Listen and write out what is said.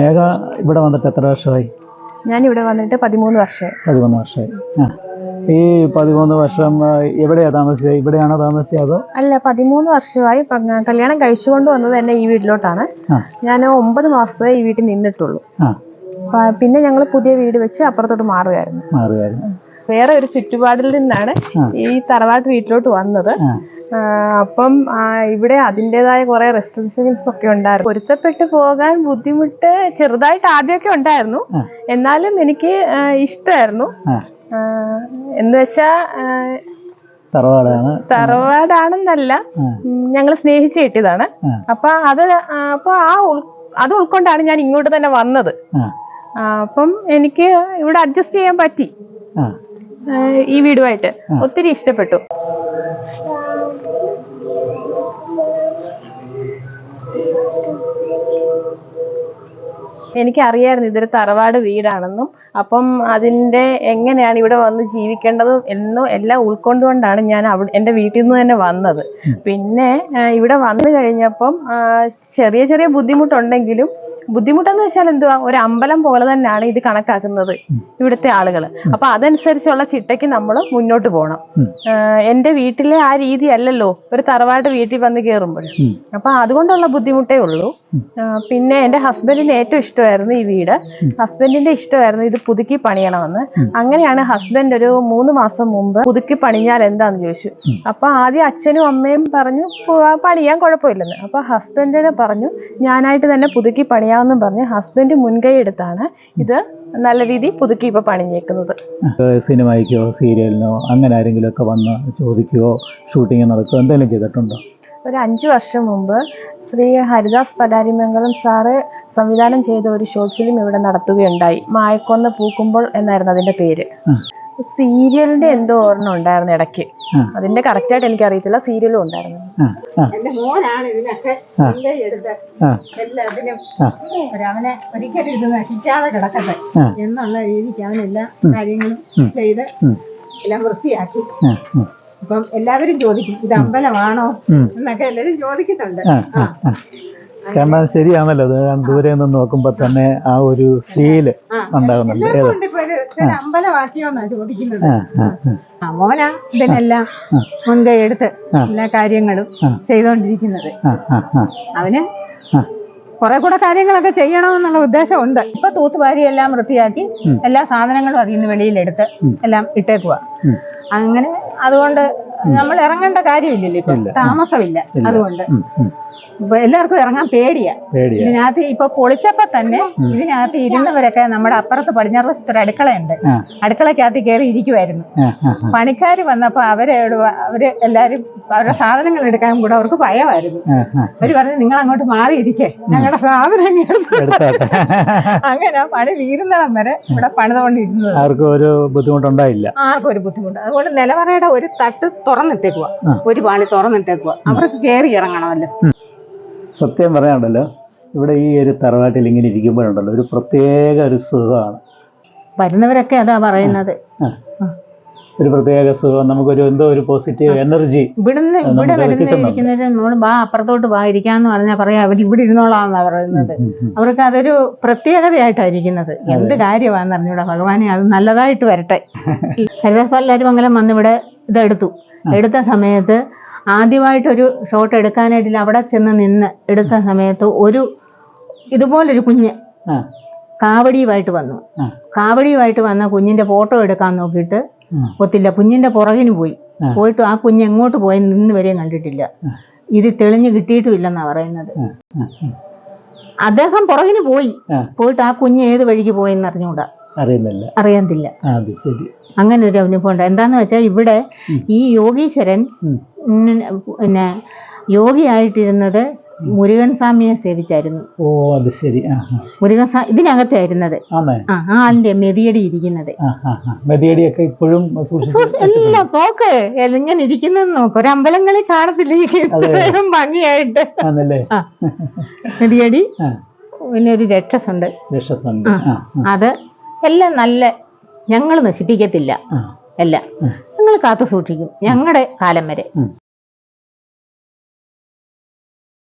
ഏക ഇവിടെ വന്നിട്ട് എത്ര വർഷമായി? ഞാൻ ഇവിടെ വന്നിട്ട് പതിമൂന്ന് വർഷമായി. പതിമൂന്ന് വർഷമായി. ആ. ഈ പതിമൂന്ന് വർഷം എവിടെയാ താമസിച്ചത്? ഇവിടെയാണോ താമസിച്ചത് അതോ? അല്ല പതിമൂന്ന് വർഷമായി പ- കല്യാണം കഴിച്ചുകൊണ്ട് വന്നത് എന്നെ ഈ വീട്ടിലോട്ടാണ്. ആ. ഞാൻ ഒമ്പത് മാസമേ ഈ വീട്ടിൽ നിന്നിട്ടുള്ളൂ. ആ. പ- പിന്നെ ഞങ്ങൾ പുതിയ വീട് വെച്ച് അപ്പുറത്തോട്ട് മാറുകയായിരുന്നു. മാറുകയായിരുന്നു. വേറെ ഒരു ചുറ്റുപാടിൽ നിന്നാണ് ആ. ഈ തറവാട്ട് വീട്ടിലോട്ട് വന്നത്. ആ, അപ്പം ഇവിടെ അതിന്റെതായ കുറെ റെസ്ട്രിക്ഷൻസ് ഒക്കെ ഉണ്ടായിരുന്നു. പൊരുത്തപ്പെട്ട് പോകാൻ ബുദ്ധിമുട്ട് ചെറുതായിട്ട് ആദ്യമൊക്കെ ഉണ്ടായിരുന്നു. എന്നാലും എനിക്ക് ഇഷ്ടമായിരുന്നു. എന്ന് വെച്ചാ തറവാടാണെന്നല്ല. ഞങ്ങൾ സ്നേഹിച്ച് കെട്ടിയതാണ്. അപ്പൊ അത് അപ്പൊ ആ അത് ഉൾക്കൊണ്ടാണ് ഞാൻ ഇങ്ങോട്ട് തന്നെ വന്നത്. അപ്പം എനിക്ക് ഇവിടെ അഡ്ജസ്റ്റ് ചെയ്യാൻ പറ്റി. ഈ വീടുമായിട്ട്. ഒത്തിരി ഇഷ്ടപ്പെട്ടു. എനിക്കറിയായിരുന്നു ഇതൊരു തറവാട് വീടാണെന്നും അപ്പം അതിന്റെ എങ്ങനെയാണ് ഇവിടെ വന്ന് ജീവിക്കേണ്ടതും എന്നും എല്ലാം ഉൾക്കൊണ്ടുകൊണ്ടാണ് ഞാൻ അവിടെ എന്റെ വീട്ടിൽ നിന്ന് തന്നെ വന്നത്. പിന്നെ ഇവിടെ വന്നു കഴിഞ്ഞപ്പം ചെറിയ ചെറിയ ബുദ്ധിമുട്ടുണ്ടെങ്കിലും ബുദ്ധിമുട്ടെന്ന് വെച്ചാൽ എന്തുവാ? ഒരു അമ്പലം പോലെ തന്നെയാണ് ഇത് കണക്കാക്കുന്നത് ഇവിടുത്തെ ആളുകൾ അപ്പൊ അതനുസരിച്ചുള്ള ചിട്ടയ്ക്ക് നമ്മൾ മുന്നോട്ട് പോകണം. എന്റെ വീട്ടിലെ ആ രീതി അല്ലല്ലോ. ഒരു തറവായിട്ട് വീട്ടിൽ വന്ന് കയറുമ്പോൾ. അപ്പൊ അതുകൊണ്ടുള്ള ബുദ്ധിമുട്ടേ ഉള്ളൂ. പിന്നെ എന്റെ ഹസ്ബൻഡിന് ഏറ്റവും ഇഷ്ടമായിരുന്നു ഈ വീട്. ഹസ്ബൻഡിന്റെ ഇഷ്ടമായിരുന്നു ഇത് പുതുക്കി പണിയണമെന്ന്. അങ്ങനെയാണ് ഹസ്ബൻഡ് ഒരു മൂന്ന് മാസം മുമ്പ് പുതുക്കി പണിഞ്ഞാൽ എന്താന്ന് ചോദിച്ചു. അപ്പൊ ആദ്യം അച്ഛനും അമ്മയും പറഞ്ഞു പണിയാൻ കുഴപ്പമില്ലെന്ന്. അപ്പൊ ഹസ്ബൻഡിനെ പറഞ്ഞു ഞാനായിട്ട് തന്നെ പുതുക്കി പണിയാമെന്നും പറഞ്ഞ് ഹസ്ബൻഡ് മുൻകൈ എടുത്താണ് ഇത് നല്ല രീതിയിൽ പുതുക്കി ഇപ്പൊ പണിഞ്ഞേക്കുന്നത്. സിനിമയ്ക്കോ സീരിയലിനോ അങ്ങനെ ആരെങ്കിലും ഒക്കെ വന്ന് ചോദിക്കുകയോ ഷൂട്ടിങ് നടക്കുക എന്തെങ്കിലും ചെയ്തിട്ടുണ്ടോ? ഒരു അഞ്ച് വർഷം മുമ്പ് ശ്രീ ഹരിദാസ് പടാരിമംഗലം സാറ് സംവിധാനം ചെയ്ത ഒരു ഷോർട്ട് ഫിലിം ഇവിടെ നടത്തുകയുണ്ടായി. മായക്കൊന്ന് പൂക്കുമ്പോൾ എന്നായിരുന്നു അതിന്റെ പേര്. സീരിയലിന്റെ എന്തോ ഓർമ്മ ഉണ്ടായിരുന്നു ഇടയ്ക്ക്. അതിന്റെ കറക്റ്റ് ആയിട്ട് എനിക്ക് അറിയത്തില്ല സീരിയലും ഉണ്ടായിരുന്നു എന്റെ മോനാണ് ഇതിനൊക്കെ എടുത്ത് എല്ലാത്തിനും അവനെ ഒരിക്കലും ഇത് നശിക്കാതെ കിടക്കട്ടെ എന്നുള്ള രീതിക്ക് അവൻ എല്ലാ കാര്യങ്ങളും ചെയ്ത് എല്ലാം വൃത്തിയാക്കി. അപ്പം എല്ലാവരും ചോദിക്കും ഇത് അമ്പലമാണോ? എന്നൊക്കെ എല്ലാവരും ചോദിക്കുന്നുണ്ട്. കാരണം ശരിയാണല്ലോ അത് ദൂരെ നിന്ന് നോക്കുമ്പോ തന്നെ ആ ഒരു ഫീൽ. ഉണ്ടാകുന്നുണ്ട് അമ്പലമാക്കിയോന്നാ ചോദിക്കുന്നത്. മോനാ ഇതിനെല്ലാം മുൻകൈ എടുത്ത് എല്ലാ കാര്യങ്ങളും ചെയ്തോണ്ടിരിക്കുന്നത്. അവന് കുറെ കൂടെ കാര്യങ്ങളൊക്കെ ചെയ്യണമെന്നുള്ള ഉദ്ദേശമുണ്ട്. ഇപ്പൊ തൂത്തുവാരി എല്ലാം വൃത്തിയാക്കി എല്ലാ സാധനങ്ങളും അതിൽ നിന്ന് വെളിയിലെടുത്ത് എല്ലാം ഇട്ടേക്കുക അങ്ങനെ അതുകൊണ്ട് നമ്മൾ ഇറങ്ങേണ്ട കാര്യമില്ലല്ലോ ഇപ്പൊ. താമസമില്ല. അതുകൊണ്ട്. ഇപ്പൊ എല്ലാവർക്കും ഇറങ്ങാൻ പേടിയാ. ഇതിനകത്ത് ഇപ്പൊ പൊളിച്ചപ്പോ തന്നെ ഇതിനകത്ത് ഇരുന്നവരൊക്കെ നമ്മുടെ അപ്പുറത്ത് പടിഞ്ഞാറ് വശത്ത് ഒരു അടുക്കളയുണ്ട് അടുക്കളക്കകത്ത് കയറി ഇരിക്കുമായിരുന്നു. പണിക്കാർ വന്നപ്പോ അവരെ അവർ എല്ലാരും അവരുടെ സാധനങ്ങൾ എടുക്കാൻ കൂടെ അവർക്ക് ഭയമായിരുന്നു. അവർ പറഞ്ഞു നിങ്ങൾ അങ്ങോട്ട് മാറിയിരിക്കേ ഞങ്ങളുടെ സാധനം അങ്ങനെ പണി തീരുന്നിടം വരെ ഇവിടെ പണിതുകൊണ്ടിരുന്നത്. ആർക്കും ഒരു ബുദ്ധിമുട്ടുണ്ടായില്ല. ആർക്കും ഒരു ബുദ്ധിമുട്ട്. അതുകൊണ്ട് നിലവറയുടെ ഒരു തട്ട് തുറന്നിട്ടേക്കുക ഒരു പാളി തുറന്നിട്ടേക്കുക അവർക്ക് കയറി ഇറങ്ങണമല്ലോ. സത്യം പറയാണ്ടല്ലോ ഇവിടെ ഈ ഒരു തറവാട്ടിൽ ഇങ്ങനെ ഇരിക്കുമ്പോഴുണ്ടല്ലോ ഒരു പ്രത്യേക ഒരു സുഖമാണ്. വരുന്നവരൊക്കെ അതാ പറയുന്നത്. ഒരു പ്രത്യേക സുഖം നമുക്കൊരു എന്തോ ഒരു പോസിറ്റീവ് എനർജി ഇവിടുന്ന് ഇവിടെ വരുന്നിരിക്കുന്നവര് വരുന്ന നമ്മൾ വാ അപ്പുറത്തോട്ട് വാ ഇരിക്കാന്ന് പറഞ്ഞാൽ പറയാം അവർ ഇവിടെ ഇരുന്നോളാന്നാ പറയുന്നത്. അവർക്ക് അതൊരു പ്രത്യേകതയായിട്ടാണ് ഇരിക്കുന്നത്. എന്ത് കാര്യമാണെന്ന് അറിഞ്ഞൂടാ ഭഗവാനെ അത് നല്ലതായിട്ട് വരട്ടെ. ഹരിദാസ് എല്ലാവരും അങ്ങനെ ഇവിടെ ഇതെടുത്തു. എടുത്ത സമയത്ത് ആദ്യമായിട്ടൊരു ഷോട്ട് എടുക്കാനായിട്ട് അവിടെ ചെന്ന് നിന്ന് എടുത്ത സമയത്ത് ഒരു ഇതുപോലൊരു കുഞ്ഞ് കാവടിയുമായിട്ട് വന്നു. കാവടിയുമായിട്ട് വന്ന കുഞ്ഞിന്റെ ഫോട്ടോ എടുക്കാൻ നോക്കിയിട്ട്. ഒത്തില്ല. കുഞ്ഞിന്റെ പുറകിന് പോയി. പോയിട്ട് ആ കുഞ്ഞ് എങ്ങോട്ട് പോയി നിന്ന് വരെയും കണ്ടിട്ടില്ല. ഇത് തെളിഞ്ഞു കിട്ടിയിട്ടുമില്ലെന്നാ പറയുന്നത്. അദ്ദേഹം പുറകിന് പോയി. പോയിട്ട് ആ കുഞ്ഞ് ഏത് വഴിക്ക് പോയെന്ന് അറിഞ്ഞുകൂടാ അറിയുന്നില്ല. അറിയത്തില്ല. അത് ശരി. അങ്ങനെ ഒരു അനുഭവം ഉണ്ട് എന്താന്ന് വെച്ചാൽ ഇവിടെ ഈ യോഗീശ്വരൻ പിന്നെ യോഗിയായിട്ടിരുന്നത് മുരുകൻ സ്വാമിയെ സേവിച്ചായിരുന്നു. ഓ അത് ശരി. മുരുകൻ സ്വാമി ഇതിനകത്തായിരുന്നത് ആ ആളിന്റെ മെതിയടി ഇരിക്കുന്നത്. മെതിയടിയൊക്കെ ഇപ്പോഴും എല്ലാം നോക്ക് എങ്ങനെ ഇരിക്കുന്നത് നോക്ക്. ഒരു അമ്പലങ്ങളിൽ കാണത്തില്ല ഭംഗിയായിട്ട്. മെതിയടി പിന്നെ ഒരു രക്ഷസുണ്ട്. രക്ഷസുണ്ട്. അത് എല്ലാം നല്ല ഞങ്ങൾ നശിപ്പിക്കത്തില്ല. എല്ലാം. ഞങ്ങൾ കാത്തു സൂക്ഷിക്കും ഞങ്ങളുടെ കാലം വരെ.